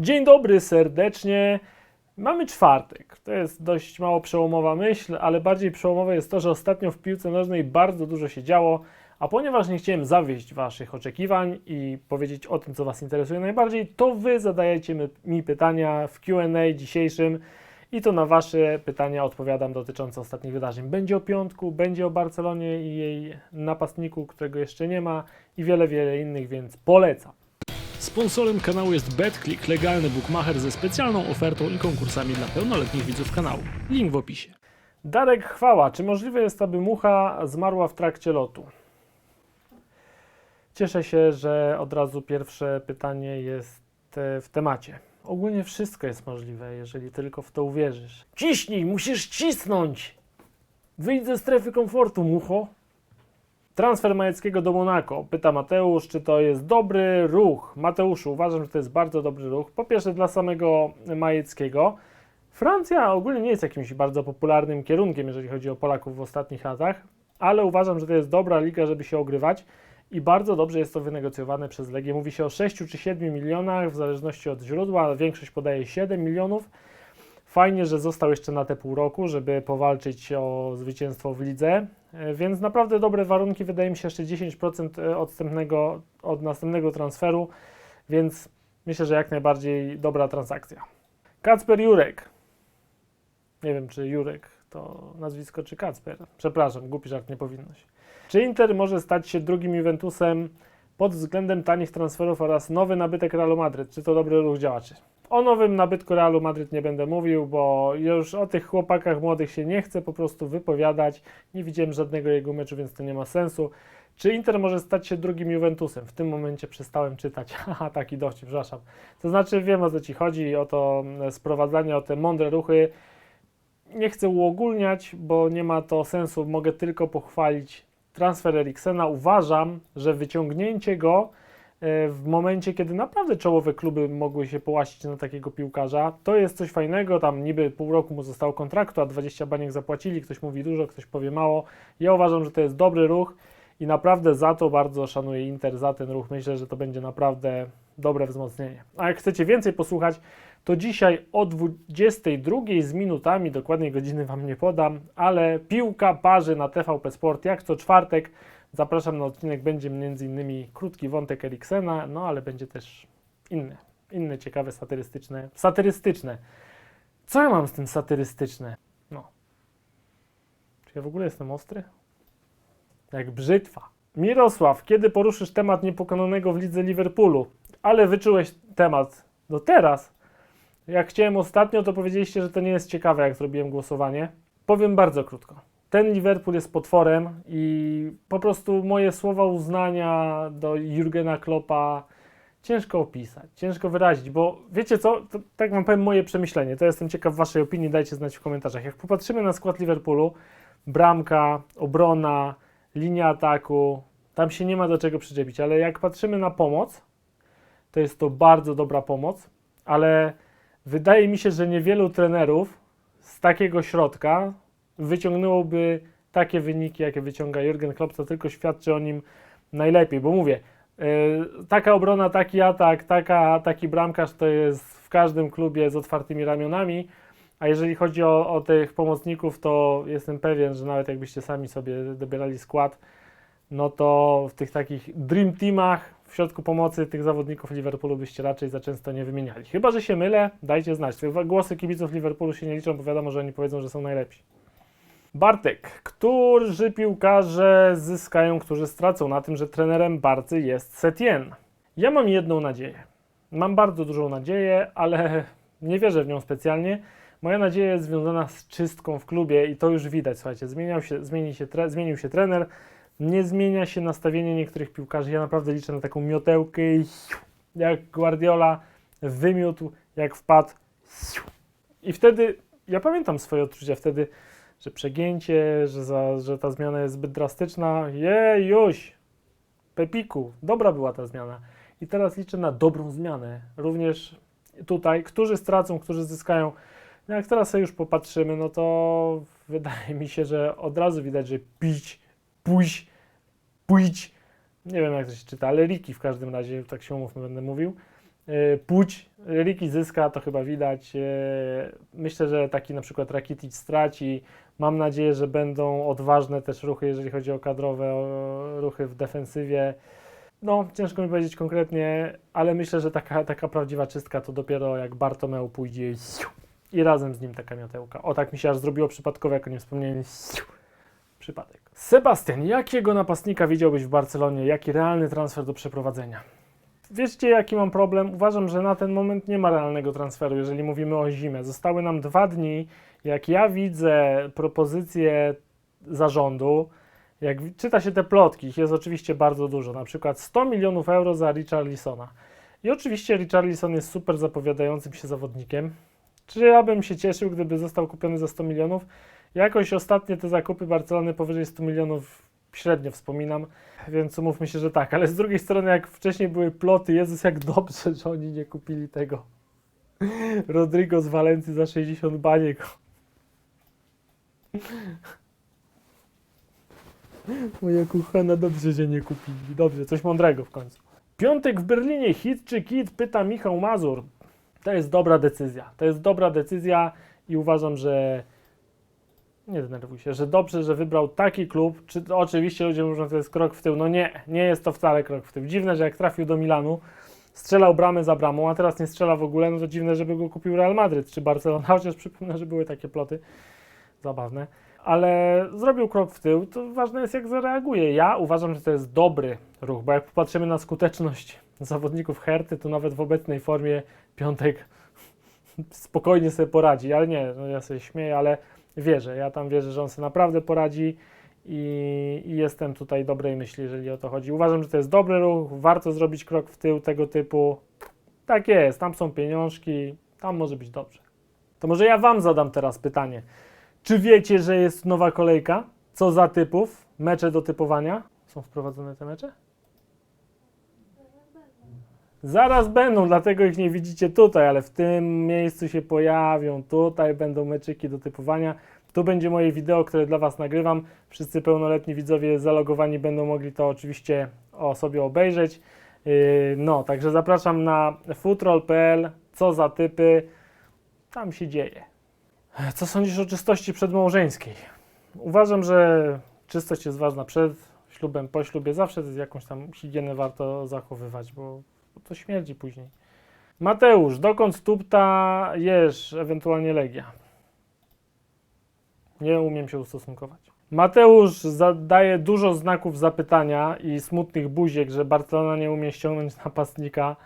Dzień dobry serdecznie. Mamy czwartek. To jest dość mało przełomowa myśl, ale bardziej przełomowe jest to, że ostatnio w piłce nożnej bardzo dużo się działo, a ponieważ nie chciałem zawieść Waszych oczekiwań i powiedzieć o tym, co Was interesuje najbardziej, to Wy zadajecie mi- pytania w QA dzisiejszym i to na Wasze pytania odpowiadam dotyczące ostatnich wydarzeń. Będzie o piątku, będzie o Barcelonie i jej napastniku, którego jeszcze nie ma i wiele, wiele innych, więc polecam. Sponsorem kanału jest BetClick, legalny bookmacher ze specjalną ofertą i konkursami dla pełnoletnich widzów kanału. Link w opisie. Darek Chwała. Czy możliwe jest, aby mucha zmarła w trakcie lotu? Cieszę się, że od razu pierwsze pytanie jest e, w temacie. Ogólnie wszystko jest możliwe, jeżeli tylko w to uwierzysz. Ciśnij, musisz cisnąć! Wyjdź ze strefy komfortu, mucho. Transfer Majeckiego do Monako. Pyta Mateusz, czy to jest dobry ruch. Mateuszu, uważam, że to jest bardzo dobry ruch. Po pierwsze dla samego Majeckiego. Francja ogólnie nie jest jakimś bardzo popularnym kierunkiem, jeżeli chodzi o Polaków w ostatnich latach, ale uważam, że to jest dobra liga, żeby się ogrywać i bardzo dobrze jest to wynegocjowane przez Legię. Mówi się o 6 czy 7 milionach, w zależności od źródła, większość podaje 7 milionów. Fajnie, że został jeszcze na te pół roku, żeby powalczyć o zwycięstwo w lidze, E, więc naprawdę dobre warunki, wydaje mi się jeszcze 10% odstępnego, od następnego transferu, więc myślę, że jak najbardziej dobra transakcja. Kacper Jurek, nie wiem, czy Jurek to nazwisko, czy Kacper. Przepraszam, głupi żart, nie powinno się. Czy Inter może stać się drugim Juventusem pod względem tanich transferów oraz nowy nabytek Realu Madryt? Czy to dobry ruch działaczy? O nowym nabytku Realu Madryt nie będę mówił, bo już o tych chłopakach młodych się nie chcę po prostu wypowiadać. Nie widziałem żadnego jego meczu, więc to nie ma sensu. Czy Inter może stać się drugim Juventusem? W tym momencie przestałem czytać. Haha, taki dowcip, przepraszam. To znaczy, wiem o co ci chodzi, o to mm, sprowadzanie, o te mądre ruchy. Nie chcę uogólniać, bo nie ma to sensu. Mogę tylko pochwalić transfer Eriksena. Uważam, że wyciągnięcie go w momencie, kiedy naprawdę czołowe kluby mogły się połasić na takiego piłkarza, to jest coś fajnego. Tam niby pół roku mu zostało kontraktu, a 20 baniek zapłacili. Ktoś mówi dużo, ktoś powie mało. Ja uważam, że to jest dobry ruch i naprawdę za to bardzo szanuję Inter, za ten ruch. Myślę, że to będzie naprawdę dobre wzmocnienie. A jak chcecie więcej posłuchać, to dzisiaj o 22 z minutami, dokładnej godziny Wam nie podam, ale piłka parzy na TVP Sport jak co czwartek. Zapraszam na odcinek, będzie innymi krótki wątek Eriksena, no ale będzie też inne, inne ciekawe satyrystyczne, satyrystyczne. Co ja mam z tym satyrystyczne? No. Czy ja w ogóle jestem ostry? Jak brzytwa. Mirosław, kiedy poruszysz temat niepokonanego w lidze Liverpoolu? Ale wyczułeś temat do teraz. Jak chciałem ostatnio, to powiedzieliście, że to nie jest ciekawe, jak zrobiłem głosowanie. Powiem bardzo krótko. Ten Liverpool jest potworem i po prostu moje słowa uznania do Jurgena Kloppa ciężko opisać, ciężko wyrazić, bo wiecie co, to, tak wam powiem moje przemyślenie, to jestem ciekaw waszej opinii, dajcie znać w komentarzach. Jak popatrzymy na skład Liverpoolu, bramka, obrona, linia ataku, tam się nie ma do czego przyczepić, ale jak patrzymy na pomoc, to jest to bardzo dobra pomoc, ale wydaje mi się, że niewielu trenerów z takiego środka wyciągnęłoby takie wyniki, jakie wyciąga Jurgen Klopp, to tylko świadczy o nim najlepiej, bo mówię, yy, taka obrona, taki atak, taka, taki bramkarz to jest w każdym klubie z otwartymi ramionami, a jeżeli chodzi o, o tych pomocników, to jestem pewien, że nawet jakbyście sami sobie dobierali skład, no to w tych takich dream teamach w środku pomocy tych zawodników Liverpoolu byście raczej za często nie wymieniali. Chyba, że się mylę, dajcie znać. Głosy kibiców Liverpoolu się nie liczą, bo wiadomo, że oni powiedzą, że są najlepsi. Bartek, którzy piłkarze zyskają, którzy stracą na tym, że trenerem Barcy jest Setien? Ja mam jedną nadzieję. Mam bardzo dużą nadzieję, ale nie wierzę w nią specjalnie. Moja nadzieja jest związana z czystką w klubie i to już widać. Słuchajcie, zmieniał się, zmieni się tre, zmienił się trener, nie zmienia się nastawienie niektórych piłkarzy. Ja naprawdę liczę na taką miotełkę jak Guardiola wymiótł, jak wpadł. I wtedy, ja pamiętam swoje odczucia wtedy, że przegięcie, że, za, że ta zmiana jest zbyt drastyczna. Jejuś, Pepiku, dobra była ta zmiana. I teraz liczę na dobrą zmianę. Również tutaj, którzy stracą, którzy zyskają. No jak teraz sobie już popatrzymy, no to wydaje mi się, że od razu widać, że pić, pójść, pójść, nie wiem jak to się czyta, ale Riki w każdym razie, tak się umówmy, będę mówił, e, płć. Riki zyska, to chyba widać. E, Myślę, że taki na przykład Rakitic straci. Mam nadzieję, że będą odważne też ruchy, jeżeli chodzi o kadrowe ruchy w defensywie. No, ciężko mi powiedzieć konkretnie, ale myślę, że taka, taka prawdziwa czystka to dopiero jak Bartomeu pójdzie i razem z nim taka miotełka. O, tak mi się aż zrobiło przypadkowo, jak o nim wspomniałem. Przypadek. Sebastian, jakiego napastnika widziałbyś w Barcelonie? Jaki realny transfer do przeprowadzenia? Wiecie, jaki mam problem? Uważam, że na ten moment nie ma realnego transferu, jeżeli mówimy o zimę. Zostały nam dwa dni. Jak ja widzę propozycje zarządu, jak czyta się te plotki, ich jest oczywiście bardzo dużo, na przykład 100 milionów euro za Richarlisona. I oczywiście Richarlison jest super zapowiadającym się zawodnikiem. Czy ja bym się cieszył, gdyby został kupiony za 100 milionów? Jakoś ostatnie te zakupy Barcelony powyżej 100 milionów średnio wspominam, więc umówmy się, że tak. Ale z drugiej strony, jak wcześniej były ploty, Jezus, jak dobrze, że oni nie kupili tego Rodrigo z Walencji za 60 baniek. Moja kochana, dobrze, że nie kupili. Dobrze, coś mądrego w końcu. Piątek w Berlinie, hit czy kit? Pyta Michał Mazur. To jest dobra decyzja. To jest dobra decyzja i uważam, że nie denerwuj się, że dobrze, że wybrał taki klub. Czy oczywiście ludzie mówią, że to jest krok w tył. No nie, nie jest to wcale krok w tył. Dziwne, że jak trafił do Milanu, strzelał bramę za bramą, a teraz nie strzela w ogóle, no to dziwne, żeby go kupił Real Madryt czy Barcelona, chociaż przypomnę, że były takie ploty zabawne. Ale zrobił krok w tył, to ważne jest jak zareaguje. Ja uważam, że to jest dobry ruch, bo jak popatrzymy na skuteczność zawodników Herty, to nawet w obecnej formie Piątek spokojnie sobie poradzi, ale nie, no ja sobie śmieję, ale wierzę, ja tam wierzę, że on sobie naprawdę poradzi i, i jestem tutaj dobrej myśli, jeżeli o to chodzi. Uważam, że to jest dobry ruch, warto zrobić krok w tył tego typu. Tak jest, tam są pieniążki, tam może być dobrze. To może ja Wam zadam teraz pytanie. Czy wiecie, że jest nowa kolejka? Co za typów? Mecze do typowania? Są wprowadzone te mecze? Zaraz będą, dlatego ich nie widzicie tutaj, ale w tym miejscu się pojawią. Tutaj będą meczyki do typowania. Tu będzie moje wideo, które dla Was nagrywam. Wszyscy pełnoletni widzowie zalogowani będą mogli to oczywiście o sobie obejrzeć. Yy, No, także zapraszam na futrol.pl. Co za typy? Tam się dzieje. Co sądzisz o czystości przedmałżeńskiej? Uważam, że czystość jest ważna przed ślubem, po ślubie. Zawsze jakąś tam higienę warto zachowywać, bo bo to śmierdzi później. Mateusz, dokąd tupta jesz, ewentualnie Legia? Nie umiem się ustosunkować. Mateusz zadaje dużo znaków zapytania i smutnych buziek, że Barcelona nie umie ściągnąć napastnika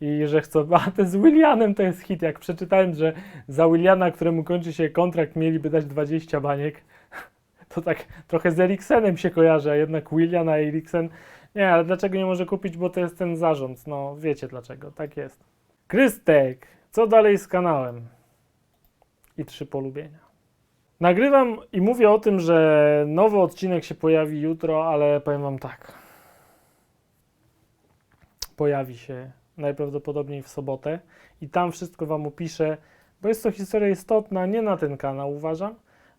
i że chce. A ten z Willianem to jest hit. Jak przeczytałem, że za Williana, któremu kończy się kontrakt, mieliby dać 20 baniek, to tak trochę z Eriksenem się kojarzy, a jednak Willian a Eriksen. Nie, ale dlaczego nie może kupić? Bo to jest ten zarząd. No, wiecie dlaczego. Tak jest. Krystek, co dalej z kanałem? I trzy polubienia. Nagrywam i mówię o tym, że nowy odcinek się pojawi jutro, ale powiem Wam tak. Pojawi się najprawdopodobniej w sobotę i tam wszystko Wam opiszę, bo jest to historia istotna nie na ten kanał, uważam,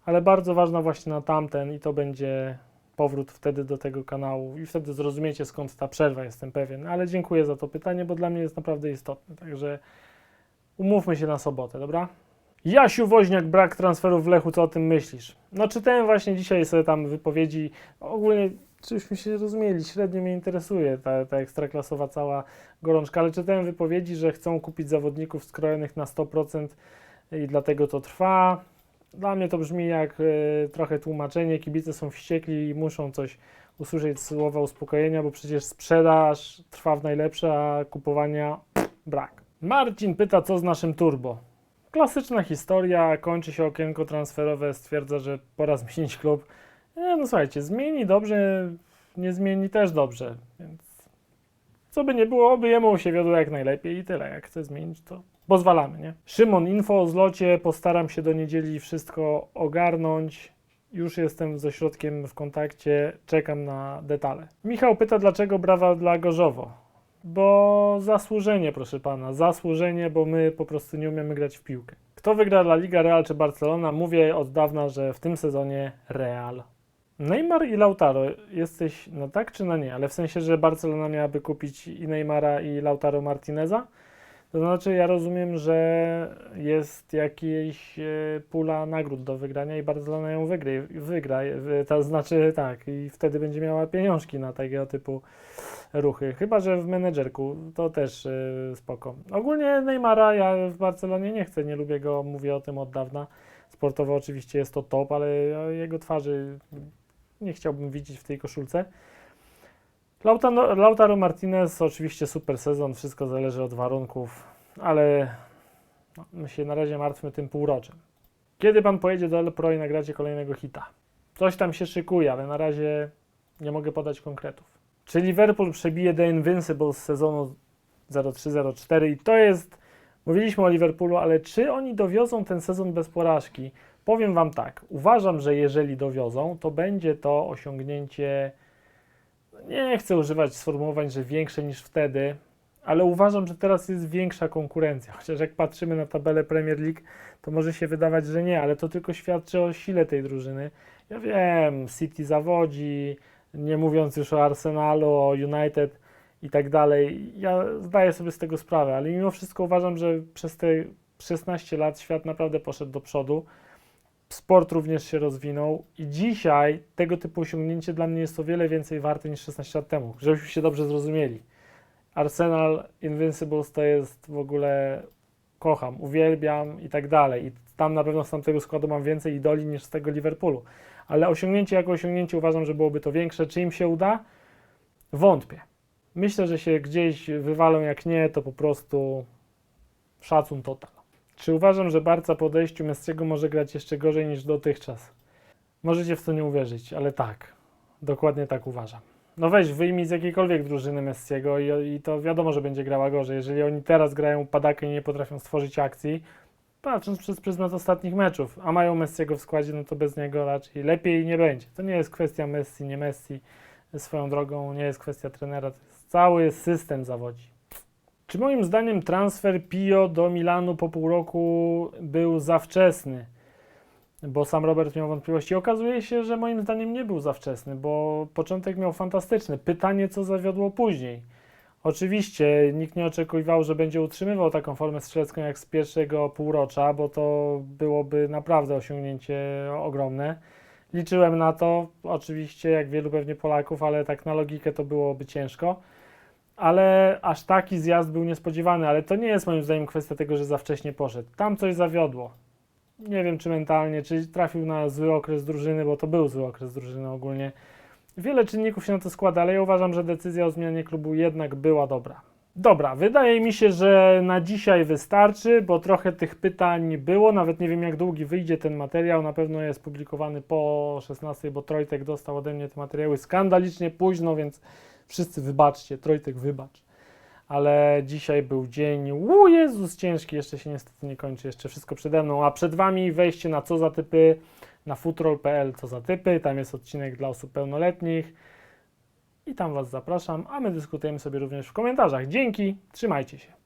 ale bardzo ważna właśnie na tamten i to będzie powrót wtedy do tego kanału i wtedy zrozumiecie skąd ta przerwa, jestem pewien. Ale dziękuję za to pytanie, bo dla mnie jest naprawdę istotne. Także umówmy się na sobotę, dobra? Jasiu Woźniak, brak transferów w Lechu, co o tym myślisz? No czytałem właśnie dzisiaj sobie tam wypowiedzi, ogólnie czyśmy się rozumieli, średnio mnie interesuje ta, ta ekstraklasowa cała gorączka, ale czytałem wypowiedzi, że chcą kupić zawodników skrojonych na 100% i dlatego to trwa. Dla mnie to brzmi jak e, trochę tłumaczenie, kibice są wściekli i muszą coś usłyszeć słowa uspokojenia, bo przecież sprzedaż trwa w najlepsze, a kupowania brak. Marcin pyta, co z naszym turbo. Klasyczna historia, kończy się okienko transferowe, stwierdza, że pora zmienić klub. Nie, no słuchajcie, zmieni dobrze, nie zmieni też dobrze, więc co by nie było, oby jemu się wiodło jak najlepiej i tyle. Jak chce zmienić, to pozwalamy, nie? Szymon, info o zlocie, postaram się do niedzieli wszystko ogarnąć. Już jestem z ośrodkiem w kontakcie, czekam na detale. Michał pyta, dlaczego brawa dla Gorzowo? Bo zasłużenie, proszę pana, zasłużenie, bo my po prostu nie umiemy grać w piłkę. Kto wygra La Liga Real czy Barcelona? Mówię od dawna, że w tym sezonie Real. Neymar i Lautaro, jesteś na tak czy na nie? Ale w sensie, że Barcelona miałaby kupić i Neymara i Lautaro Martineza? To znaczy, ja rozumiem, że jest jakaś e, pula nagród do wygrania i Barcelona ją wygra, wygra wy- to znaczy tak, i wtedy będzie miała pieniążki na tego typu ruchy. Chyba, że w menedżerku to też e, spoko. Ogólnie Neymara ja w Barcelonie nie chcę, nie lubię go, mówię o tym od dawna. Sportowo oczywiście jest to top, ale jego twarzy nie chciałbym widzieć w tej koszulce. Lautaro, Lautaro Martinez, oczywiście super sezon, wszystko zależy od warunków, ale no, my się na razie martwmy tym półroczem. Kiedy pan pojedzie do El Pro i nagracie kolejnego hita? Coś tam się szykuje, ale na razie nie mogę podać konkretów. Czy Liverpool przebije The Invincible z sezonu 03-04 i to jest, mówiliśmy o Liverpoolu, ale czy oni dowiozą ten sezon bez porażki? Powiem wam tak, uważam, że jeżeli dowiozą, to będzie to osiągnięcie nie chcę używać sformułowań, że większe niż wtedy, ale uważam, że teraz jest większa konkurencja. Chociaż jak patrzymy na tabelę Premier League, to może się wydawać, że nie, ale to tylko świadczy o sile tej drużyny. Ja wiem, City zawodzi, nie mówiąc już o Arsenalu, o United i tak dalej. Ja zdaję sobie z tego sprawę, ale mimo wszystko uważam, że przez te 16 lat świat naprawdę poszedł do przodu. Sport również się rozwinął i dzisiaj tego typu osiągnięcie dla mnie jest o wiele więcej warte niż 16 lat temu, żebyśmy się dobrze zrozumieli. Arsenal Invincibles to jest w ogóle kocham, uwielbiam i tak dalej. I tam na pewno z tamtego składu mam więcej idoli niż z tego Liverpoolu. Ale osiągnięcie jako osiągnięcie uważam, że byłoby to większe. Czy im się uda? Wątpię. Myślę, że się gdzieś wywalą, jak nie, to po prostu szacun total. Czy uważam, że Barca po odejściu Messiego może grać jeszcze gorzej niż dotychczas? Możecie w to nie uwierzyć, ale tak. Dokładnie tak uważam. No weź, wyjmij z jakiejkolwiek drużyny Messiego i, i to wiadomo, że będzie grała gorzej. Jeżeli oni teraz grają padakę i nie potrafią stworzyć akcji, patrząc przez pryzmat ostatnich meczów, a mają Messiego w składzie, no to bez niego raczej lepiej nie będzie. To nie jest kwestia Messi, nie Messi. Swoją drogą nie jest kwestia trenera, to jest cały system zawodzi. Czy moim zdaniem transfer Pio do Milanu po pół roku był za wczesny? Bo sam Robert miał wątpliwości. Okazuje się, że moim zdaniem nie był za wczesny, bo początek miał fantastyczny. Pytanie, co zawiodło później. Oczywiście nikt nie oczekiwał, że będzie utrzymywał taką formę strzelecką jak z pierwszego półrocza, bo to byłoby naprawdę osiągnięcie ogromne. Liczyłem na to, oczywiście, jak wielu pewnie Polaków, ale tak na logikę to byłoby ciężko. Ale aż taki zjazd był niespodziewany, ale to nie jest moim zdaniem kwestia tego, że za wcześnie poszedł. Tam coś zawiodło. Nie wiem, czy mentalnie, czy trafił na zły okres drużyny, bo to był zły okres drużyny ogólnie. Wiele czynników się na to składa, ale ja uważam, że decyzja o zmianie klubu jednak była dobra. Dobra, wydaje mi się, że na dzisiaj wystarczy, bo trochę tych pytań było. Nawet nie wiem, jak długi wyjdzie ten materiał. Na pewno jest publikowany po 16, bo Trojtek dostał ode mnie te materiały skandalicznie późno, więc wszyscy wybaczcie. Trojtek, wybacz. Ale dzisiaj był dzień, u Jezus, ciężki, jeszcze się niestety nie kończy, jeszcze wszystko przede mną, a przed Wami wejście na co za typy, na futrol.pl co za typy, tam jest odcinek dla osób pełnoletnich i tam Was zapraszam, a my dyskutujemy sobie również w komentarzach. Dzięki, trzymajcie się.